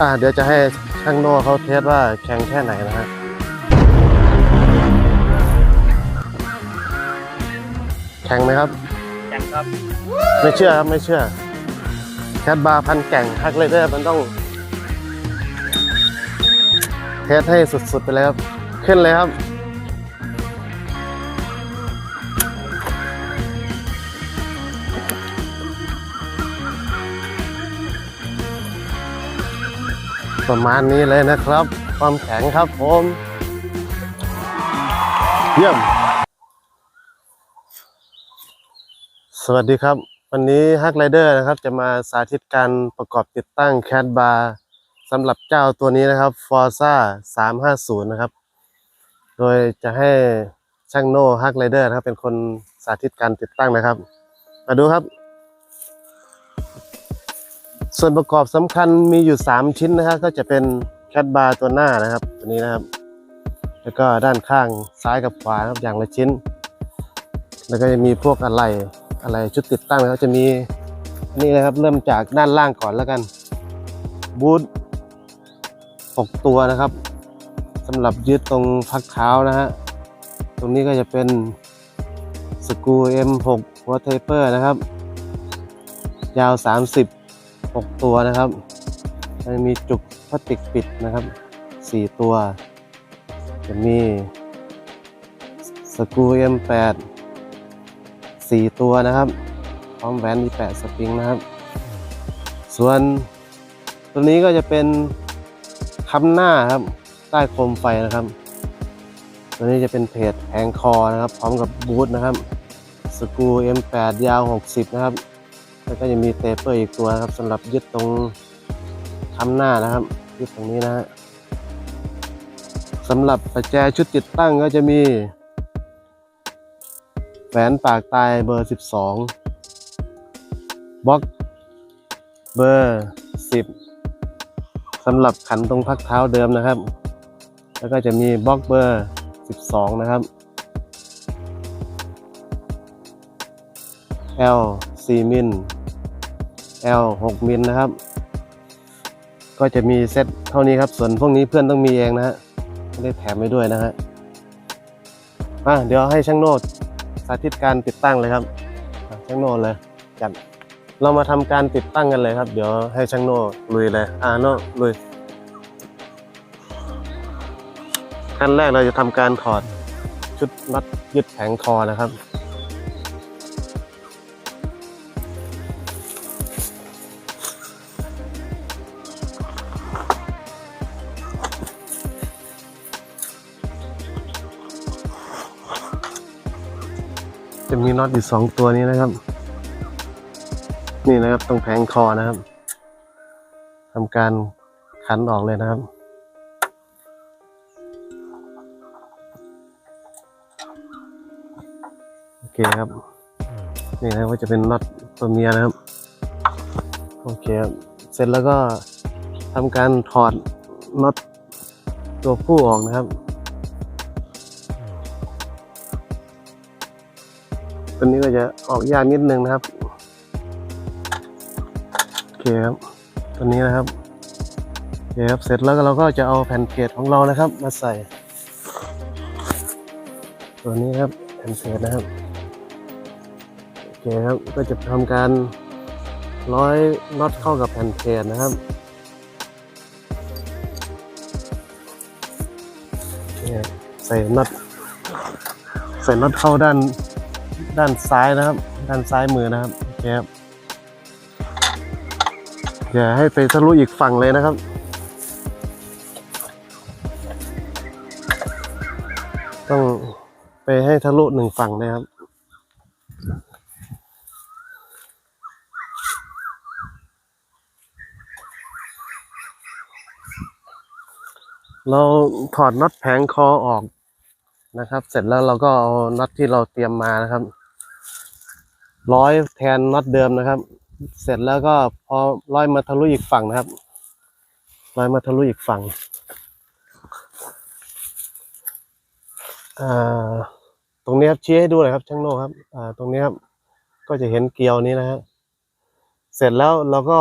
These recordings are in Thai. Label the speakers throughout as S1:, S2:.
S1: อ่าเดี๋ยวจะให้ช่างโน่เขาเทสว่าแข็งแค่ไหนนะฮะแข็งไหมครับ
S2: ยังครับ
S1: ไม่เชื่อครับไม่เชื่อ แคทบาร์พันแก่งฮักเลเดอร์มันต้อง เทสให้สุดๆไปเลยครับ ขึ้นเลยครับ ประมาณนี้เลยนะครับ ความแข็งครับผม เยี่ยม สวัสดีครับ วันนี้ฮักไรเดอร์นะครับ จะมาสาธิตการประกอบติดตั้งแคดบาร์สำหรับเจ้าตัวนี้นะครับ Forza 350 นะครับ โดยจะให้ช่างโน่ฮักไรเดอร์นะครับ เป็นคนสาธิตการติดตั้งนะครับ มาดูครับ ส่วนประกอบสำคัญมีอยู่ 3 ชิ้นนะครับ ก็จะเป็นแคดบาร์ตัวหน้านะครับ ตัวนี้นะครับ แล้วก็ด้านข้างซ้ายกับขวาครับอย่างละชิ้น แล้วก็จะมีพวกอะไรอะไรชุดติดตั้งนะครับจะมีนี่นะครับเริ่มจากด้านล่างก่อนแล้วกันบูท6ตัวนะครับสำหรับยึดตรงพักเท้านะฮะตรงนี้ก็จะเป็นสกรู M6 หัวเทเปอร์นะครับ ยาว 30 6 ตัวนะครับจะมีจุกพลาสติกปิดนะครับ 4 ตัว จะมีสกรู M8 สี่ตัวนะครับ พร้อมแหวนมีแปะสปริงนะครับ ส่วนตัวนี้ก็จะเป็นค้ำหน้าครับ ใต้โคมไฟนะครับ ตัวนี้จะเป็นเพจแผงคอนะครับ พร้อมกับบูทนะครับ สกรู M8 ยาว60นะครับ แล้วก็จะมีเตเปอร์อีกตัวครับสำหรับยึดตรงค้ำหน้านะครับ ยึดตรงนี้นะฮะสำหรับประแจชุดติดตั้งก็จะมีแหวนปากตายเบอร์ 12บล็อกเบอร์ 10สำหรับขันตรงพักเท้าเดิมนะครับ แล้วก็จะมีบล็อกเบอร์ 12 นะครับ L 4มิล L 6มิลนะครับ ก็จะมีเซตเท่านี้ครับ ส่วนพวกนี้เพื่อนต้องมีเองนะฮะไม่ได้แถมไปด้วยนะฮะอะเดี๋ยวให้ช่างโน้ตสาธิตการติดตั้งเลยครับช่างโน่เลยจัดเรามาทำการติดตั้งกันเลยครับ เดี๋ยวให้ช่างโน่ลุยเลยอ่าโน่ลุยขั้นแรกเราจะทำการถอดชุดน็อตยึดแผงคอนะครับ จะมีน็อตอยู่สองตัวนี้นะครับ นี่นะครับตรงแผงคอนะครับทำการขันออกเลยนะครับ โอเคครับ นี่นะครับก็จะเป็นน็อตตัวเมียนะครับ โอเคครับ เสร็จแล้วก็ทำการถอดน็อตตัวผู้ออกนะครับ ตัวนี้ก็จะออกยากนิดนึงนะครับ โอเคครับ ตัวนี้นะครับโอเคครับ เสร็จแล้วเราก็จะเอาแผ่นเพจของเรานะครับ มาใส่ ตัวนี้ครับแผ่นเพจนะครับ โอเคครับ ก็จะทำการร้อยน็อตเข้ากับแผ่นเพจนะครับโอเคใส่น็อตใส่น็อตเข้าด้าน ด้านซ้ายนะครับ ด้านซ้ายมือนะครับโอเคครับอย่าให้ไปทะลุอีกฝั่งเลยนะครับต้องไปให้ทะลุหนึ่งฝั่งนะครับ เราถอดน็อตแผงคอออก นะครับ เสร็จแล้วเราก็เอาน็อตที่เราเตรียมมานะครับ ร้อยแทนน็อตเดิมนะครับ เสร็จแล้วก็พอร้อยมาทะลุอีกฝั่งนะครับ ร้อยมาทะลุอีกฝั่งอ่าตรงนี้ครับชี้ให้ดูหน่อยครับช่างโน่ครับอ่าตรงนี้ครับ ก็จะเห็นเกลียวนี้นะฮะเสร็จแล้วเราก็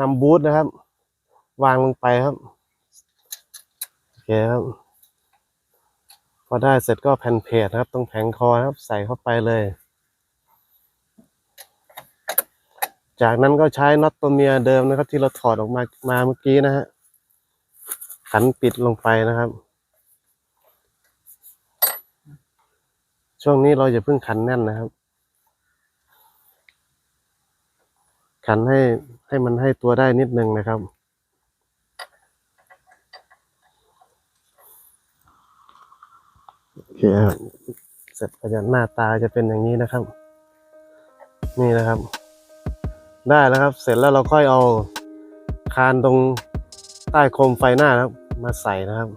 S1: นำบูทนะครับ วางลงไปครับโอเคครับ พอได้เสร็จก็แผ่นเพจนะครับ ตรงแผงคอนะครับ ใส่เข้าไปเลย จากนั้นก็ใช้น็อตตัวเมียเดิมนะครับ ที่เราถอดออกมามาเมื่อกี้นะฮะขันปิดลงไปนะครับ ช่วงนี้เราอย่าเพิ่งขันแน่นนะครับ ขันให้ให้มันให้ตัวได้นิดนึงนะครับ โอเคครับเสร็จก็จะหน้าตาจะเป็นอย่างนี้นะครับ นี่นะครับ ได้แล้วครับ เสร็จแล้วเราค่อยเอาคานตรงใต้โคมไฟหน้าครับ มาใส่นะครับ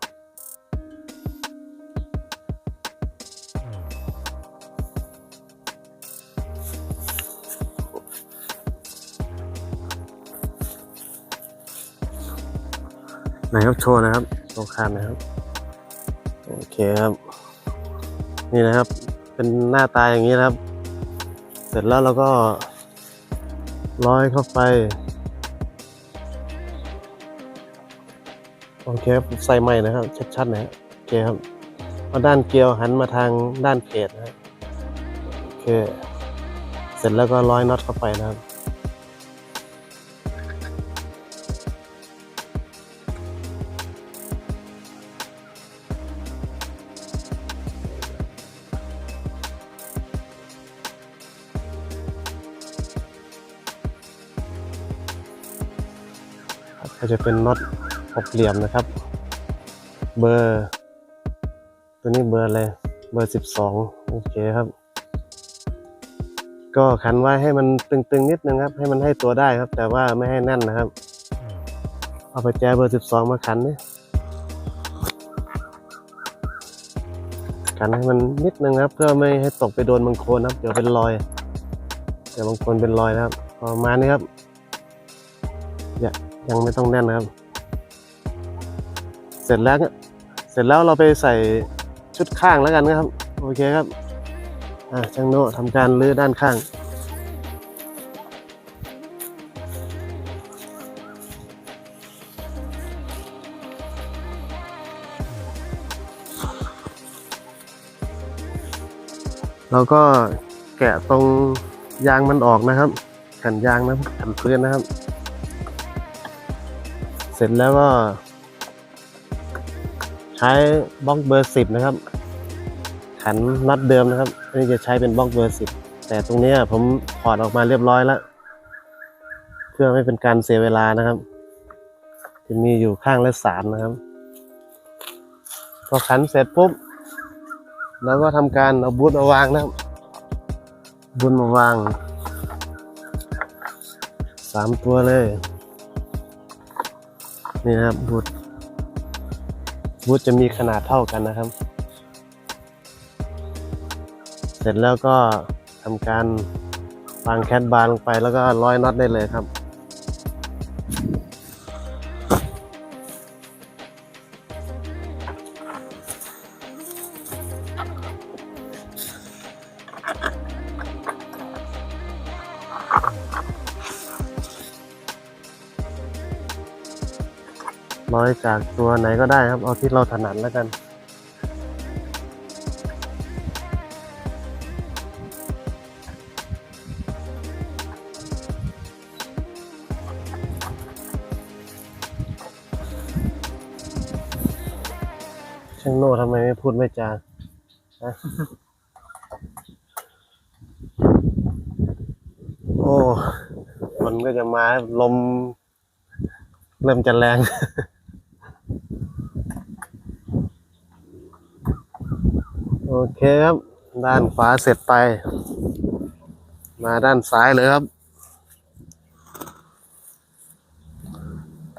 S1: ไหนครับโชว์นะครับโชว์คานนะครับ โอเคครับ นี่นะครับ เป็นหน้าตาอย่างนี้นะครับ เสร็จแล้วเราก็ร้อยเข้าไปโอเคครับใส่ใหม่นะครับ ชัดๆนะฮะโอเคครับเอาด้านเกลียวหันมาทางด้านเพจนะฮะโอเค เสร็จแล้วก็ร้อยน็อตเข้าไปนะครับ ก็จะเป็นน็อตหกเหลี่ยมนะครับ เบอร์ ตัวนี้เบอร์อะไรเบอร์สิบสองโอเคครับ ก็ขันไว้ให้มันตึงๆนิดนึงครับ ให้มันให้ตัวได้ครับ แต่ว่าไม่ให้แน่นนะครับ เอาไปแจเบอร์สิบสองมาขันนี่ขันให้มันนิดนึงครับ เพื่อไม่ให้ตกไปโดนบางโคลนครับ เดี๋ยวเป็นรอยเดี๋ยวบางโคลนเป็นรอยนะครับประมาณนี้ครับยั ยังไม่ต้องแน่นนะครับ เสร็จแล้วเสร็จแล้วเราไปใส่ชุดข้างแล้วกันนะครับ โอเคครับ อ่าช่างโน่ทำการลื้อด้านข้างเราก็แกะตรงยางมันออกนะครับแผ่นยางนะแผ่นพื้นนะครับ เสร็จแล้วก็ ใช้บล็อกเบอร์สิบนะครับขันน็อตเดิมนะครับอันนี้จะใช้เป็นบล็อกเบอร์สิบแต่ตรงนี้ผมถอดออกมาเรียบร้อยแล้ว เพื่อไม่เป็นการเสียเวลานะครับจะมีอยู่ข้างละสามนะครับ พอขันเสร็จปุ๊บแล้วก็ทำการเอาบูทมาวางนะครับบูทมาวางสามตัวเลย นี่นะครับบูทบูทจะมีขนาดเท่ากันนะครับ เสร็จแล้วก็ทำการวางแคดบาร์ลงไปแล้วก็ร้อยน็อตได้เลยครับ อยจากตัวไหนก็ได้ครับ เอาที่เราถนัดแล้วกัน ช่างโน่ทำไมไม่พูดไม่จาฮะโอ้ฝนก็จะมาลมเริ่มจะแรง โอเคครับ ด้านขวาเสร็จไป มาด้านซ้ายเลยครับ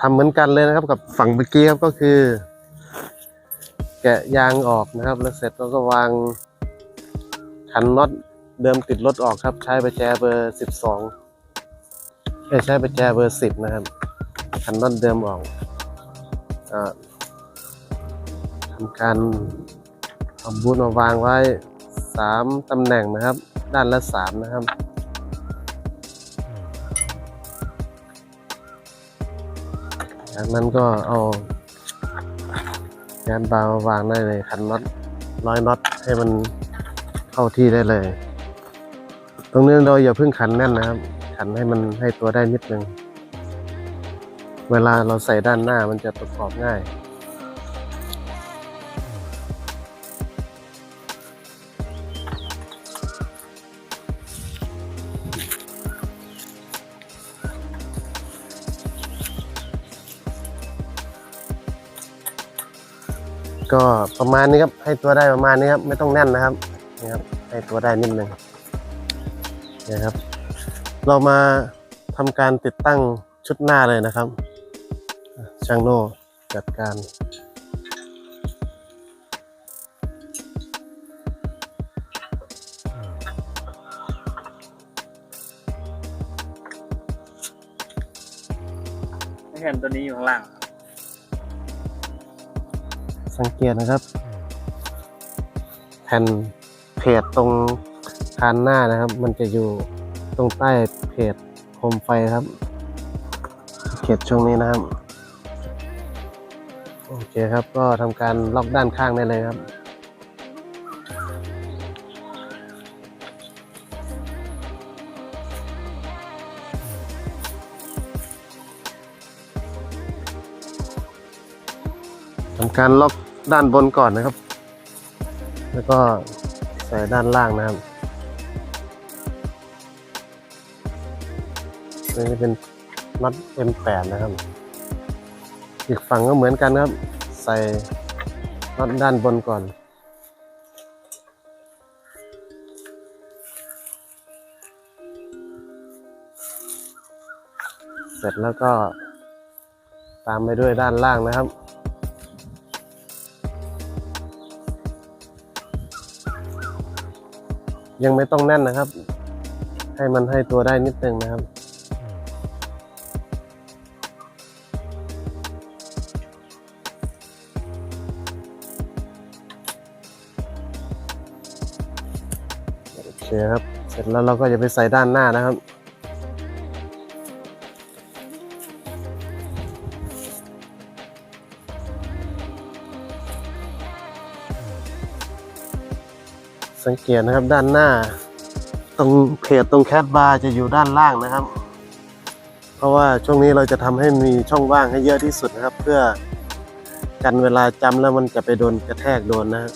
S1: ทำเหมือนกันเลยนะครับกับฝั่งเมื่อกี้ครับก็คือ แกะยางออกนะครับ แล้วเสร็จแล้วก็วางขันน็อตเดิมติดรถออกครับ ใช้ประแจเบอร์สิบสองใช้ประแจเบอร์สิบนะครับขันน็อตเดิมออกทำการ เอาบูทมาวางไว้สามตำแหน่งนะครับ ด้านละสามนะครับจากนั้นก็เอาแกนบาร์มาวางได้เลยขันน็อตร้อยน็อตให้มันเข้าที่ได้เลย ตรงนี้เราอย่าเพิ่งขันแน่นนะครับ ขันให้มันให้ตัวได้นิดนึง เวลาเราใส่ด้านหน้ามันจะประกอบง่าย ก็ประมาณนี้ครับ ให้ตัวได้ประมาณนี้ครับ ไม่ต้องแน่นนะครับนี่ครับ ให้ตัวได้นิดนึงนี่ครับ เรามาทำการติดตั้งชุดหน้าเลยนะครับ ช่างโน่จัดการ
S2: ไม่เห็นตัวนี้อยู่ข้างล่าง
S1: สังเกตนะครับ แผ่นเพจตรงคานหน้านะครับ มันจะอยู่ตรงใต้เพจโคมไฟครับเขตช่วงนี้นะครับ โอเคครับ ก็ทำการล็อกด้านข้างได้เลยครับทำการล็อก ด้านบนก่อนนะครับ แล้วก็ใส่ด้านล่างนะครับนี่จะเป็นน็อต M8 นะครับ อีกฝั่งก็เหมือนกันครับ ใส่น็อตด้านบนก่อน เสร็จแล้วก็ตามไปด้วยด้านล่างนะครับ ยังไม่ต้องแน่นนะครับ ให้มันให้ตัวได้นิดนึงนะครับ โอเคครับ เสร็จแล้วเราก็จะไปใส่ด้านหน้านะครับ งเกตนะครับด้านหน้า ตรงเพจตรงแคดบาร์จะอยู่ด้านล่างนะครับ เพราะว่าช่วงนี้เราจะทำให้มีช่องว่างให้เยอะที่สุดนะครับ เพื่อกันเวลาจำแล้วมันจะไปโดนกระแทกโดนนะครับ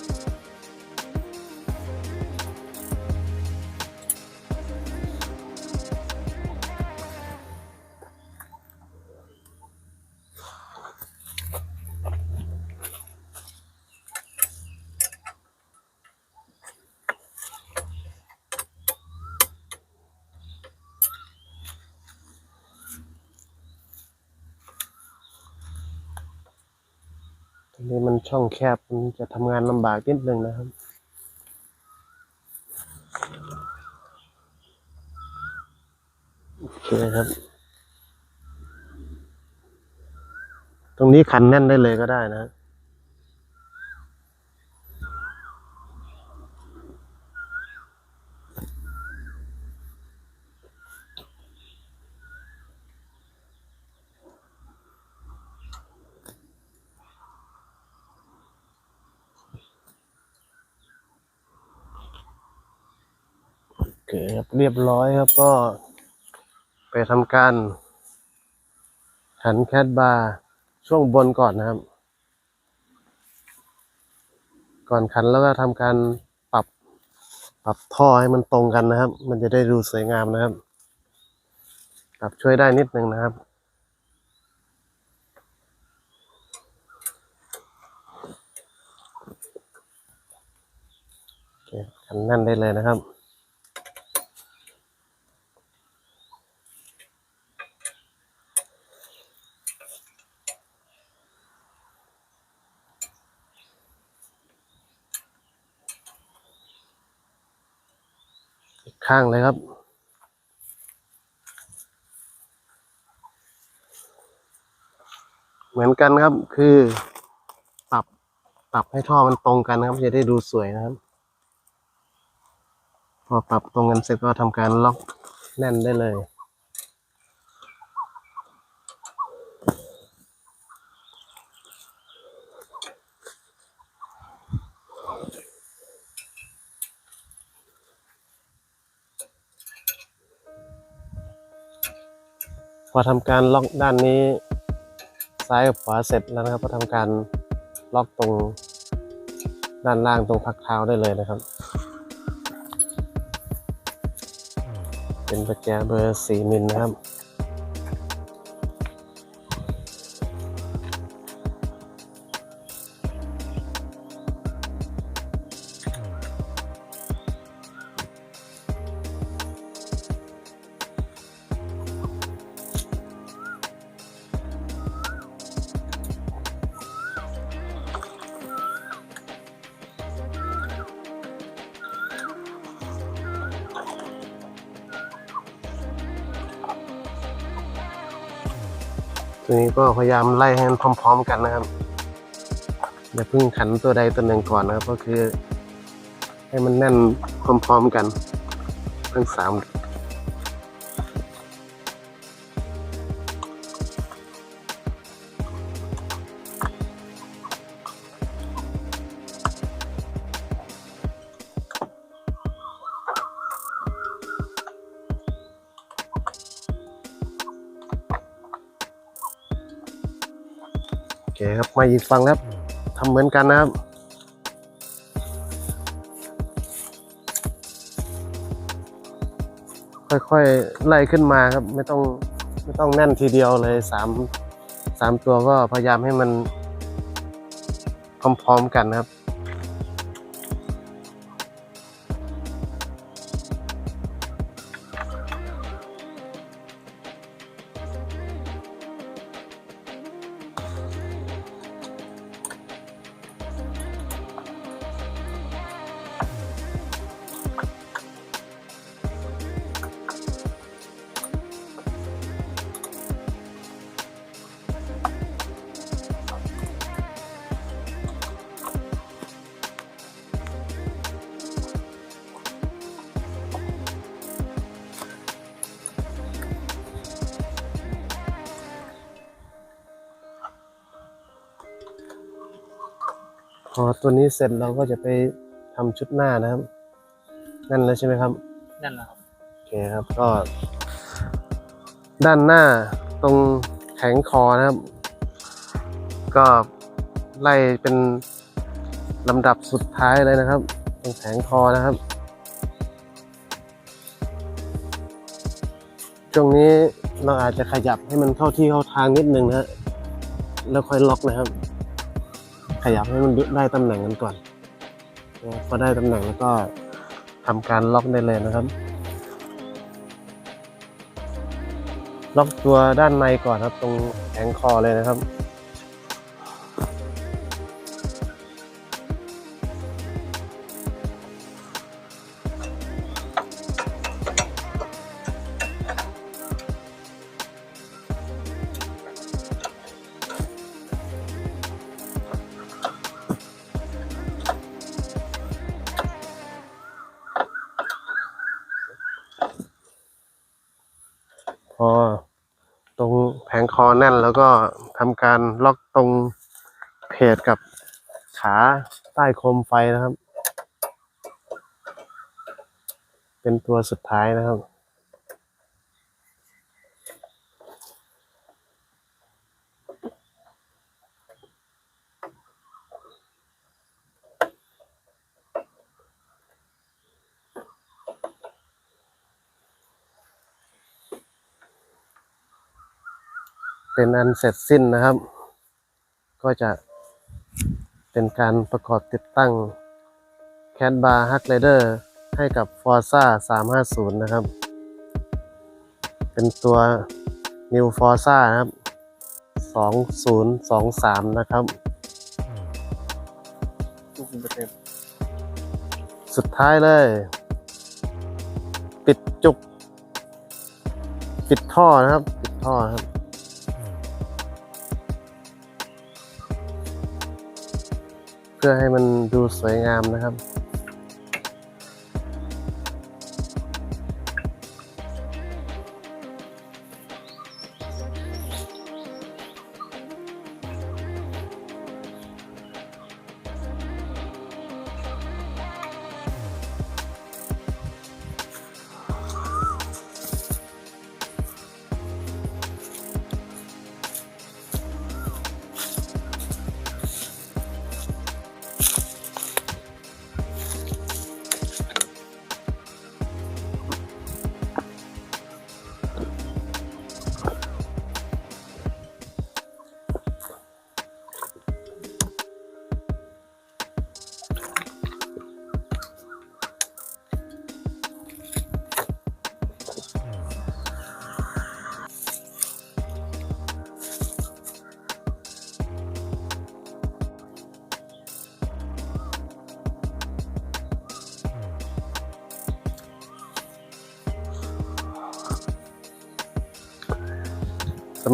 S1: ช่องแคบมันจะทำงานลำบากนิดนึงนะครับโอเคครับ ตรงนี้ขันแน่นได้เลยก็ได้นะ เคครับเรียบร้อยครับก็ ไปทำการขันแคดบาร์ช่วงบนก่อนนะครับ ก่อนขันแล้วก็ทำการปรับปรับท่อให้มันตรงกันนะครับ มันจะได้ดูสวยงามนะครับ ปรับช่วยได้นิดนึงนะครับขันแน่นได้เลยนะครับ ข้างเลยครับ เหมือนกันครับคือ ปรับปรับให้ท่อมันตรงกันนะครับ จะได้ดูสวยนะครับ พอปรับตรงกันเสร็จก็ทำการล็อกแน่นได้เลย พอทำการล็อกด้านนี้ซ้ายกับขวาเสร็จแล้วนะครับก็ทำการล็อกตรงด้านล่างตรงพักเท้าได้เลยนะครับ เป็นประแจเบอร์4มิลนะครับ ตัวนี้ก็พยายามไล่ให้มันพร้อม ๆ กันนะครับอย่าเพิ่งขันตัวใดตัวหนึ่งก่อนนะครับ ก็คือ ให้มันแน่นพร้อม ๆ กัน ทั้งสาม มาอีกฝั่งแล้วทำเหมือนกันนะครับค่อยๆไล่ขึ้นมาครับ ไม่ต้องไม่ต้องแน่นทีเดียวเลยสามสามตัวก็พยายามให้มันพร้อมๆกันครับ พอตัวนี้เสร็จเราก็จะไปทำชุดหน้านะครับ นั่นแล้วใช่ไหมครับ
S2: นั่นแหละครับ
S1: โอเคครับก็ ด้านหน้าตรงแขงคอนะครับ ก็ไล่เป็นลำดับสุดท้ายเลยนะครับ ตรงแขงคอนะครับ ช่วงนี้เราอาจจะขยับให้มันเข้าที่เข้าทางนิดนึงนะฮะแล้วค่อยล็อกนะครับ ขยับให้มันได้ตำแหน่งกันก่อนพอได้ตำแหน่งแล้วก็ทำการล็อกได้เลยนะครับ ล็อกตัวด้านในก่อนครับ ตรงแองคอเลยนะครับ แล้วก็ทำการล็อกตรงเพจกับขาใต้โคมไฟนะครับ เป็นตัวสุดท้ายนะครับ เป็นอันเสร็จสิ้นนะครับ ก็จะเป็นการประกอบติดตั้งแค d บาร์ฮัก r เดอร์ให้กับ Forza 350 นะครับ เป็นตัว New Forza นะครับ 2023 นะครับ สุดท้ายเลย ปิดจุก ปิดท่อนะครับ ปิดท่อครับ เพื่อให้มันดูสวยงามนะครับ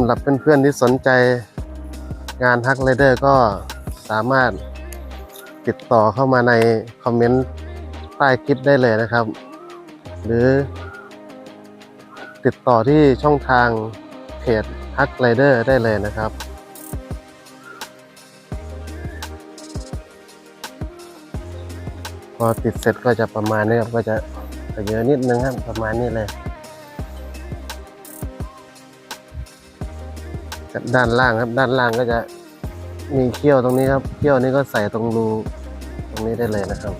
S1: ำหรับเพื่อนๆที่สนใจงานฮักไรเดอร์ก็สามารถติดต่อเข้ามาในคอมเมนต์ใต้คลิปได้เลยนะครับ หรือ ติดต่อที่ช่องทางเพจฮักไรเดอร์ได้เลยนะครับพอติดเสร็จก็จะประมาณนี้ครับก็จะจะเยอะนิดนึงครับประมาณนี้เลย ด้านล่างครับ ด้านล่างก็จะมีเขี้ยวตรงนี้ครับเขี้ยวนี้ก็ใส่ตรงรูตรงนี้ได้เลยนะครับ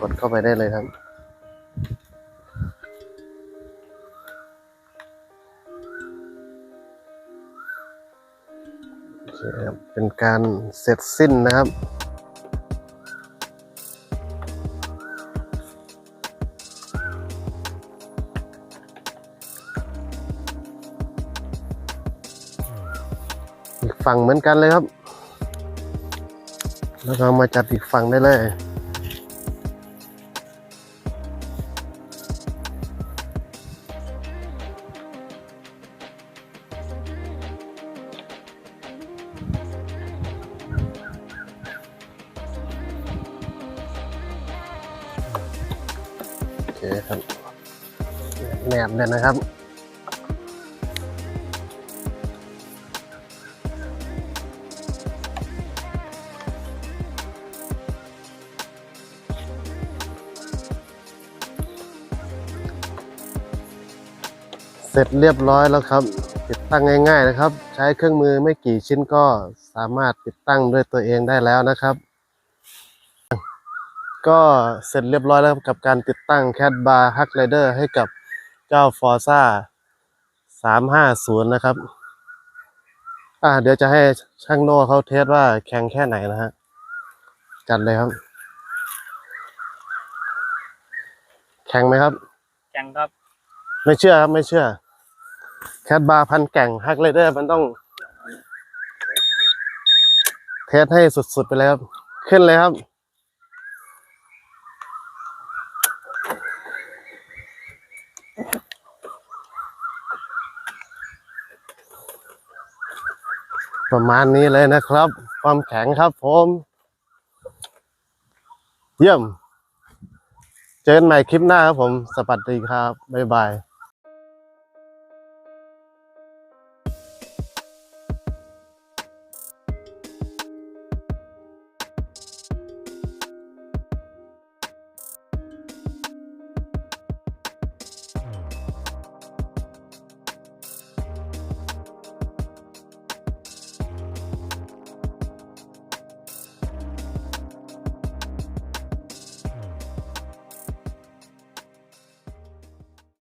S1: กดเข้าไปได้เลยครับ เป็นการเสร็จสิ้นนะครับ ฝั่งเหมือนกันเลยครับ แล้วก็มาจับอีกฝั่งได้เลยโอเคครับแนบเลยนะครับ ร็จเรียบร้อยแล้วครับ ติดตั้งง่าย ๆนะครับ ใช้เครื่องมือไม่กี่ชิ้นก็สามารถติดตั้งด้วยตัวเองได้แล้วนะครับ ก็เสร็จเรียบร้อยแล้วครับกับการติดตั้งแคดบาร์ฮักไรเดอร์ให้กับเจ้า Forza 350 นะครับ อ่า เดี๋ยวจะให้ช่างโน่เขาเทสว่าแข็งแค่ไหนนะฮะ จัดเลยครับ แข็งไหมครับ
S2: แกงครับ
S1: ไม่เชื่อครับ ไม่เชื่อ แคทบาร์พันแก่งฮักไรเดอร์มันต้อง เทสให้สุดๆไปเลยครับ ขึ้นเลยครับ ประมาณนี้เลยนะครับ ความแข็งครับผม เยี่ยม เจอกันใหม่คลิปหน้าครับผม สวัสดีครับ บ๊ายบาย